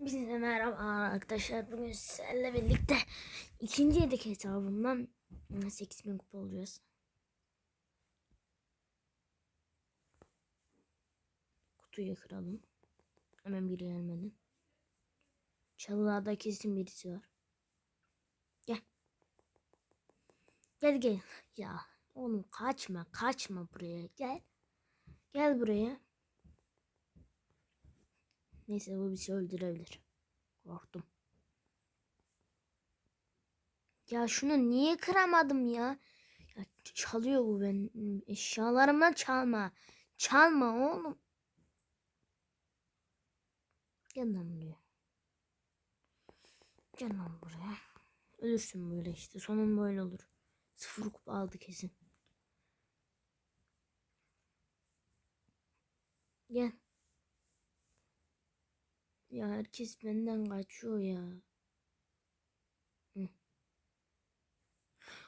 Bize merhaba arkadaşlar. Bugün sizlerle birlikte ikinci yedek hesabımdan 8000 kupa olacağız. Kutuyu kıralım. Hemen biri gelmeden. Çalılarda kesin birisi var. Gel. Gel gel. Ya oğlum kaçma kaçma buraya gel. Gel buraya. Neyse bu bizi öldürebilir. Korktum. Ya şunu niye kıramadım ya? Ya çalıyor bu ben eşyalarımdan çalma. Çalma oğlum. Buraya. Gel lan buraya. Ölürsün böyle işte. Sonun böyle olur. Sıfır kupa aldı kesin. Gel. Ya herkes benden kaçıyor ya.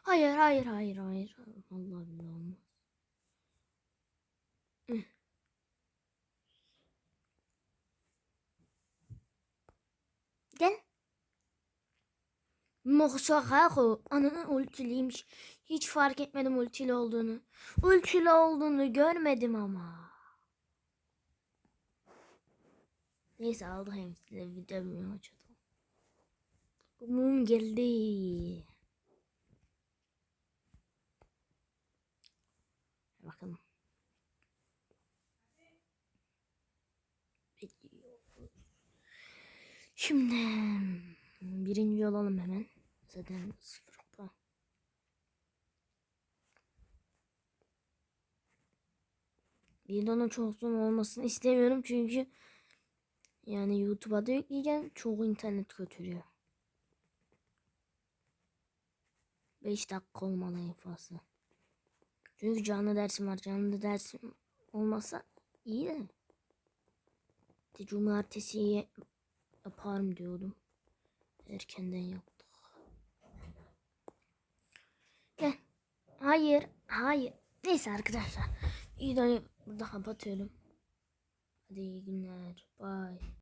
Hayır hayır hayır hayır. Vallahi billahi olmaz. Hı. Gel. Moksakaku. Ananın ultiliymiş. Hiç fark etmedim ultili olduğunu. Ultili olduğunu görmedim ama. Neyse aldı hem size videomu açalım. Mum geldi. Bakalım. Şimdi birinci olalım hemen. Zaten sıfır kupa. Videonun çok uzun olmasını istemiyorum çünkü yani YouTube'a da yükleyeceğim. Çoğu internet götürüyor. 5 dakika olmalı en fazla. Çünkü canlı dersim var. Canlı dersim olmasa iyi de. de cumartesi yaparım diyordum. Erkenden yaptık. Gel. Hayır. Hayır. Neyse arkadaşlar. Videoyu burada kapatıyorum. Hadi iyi günler. Bye.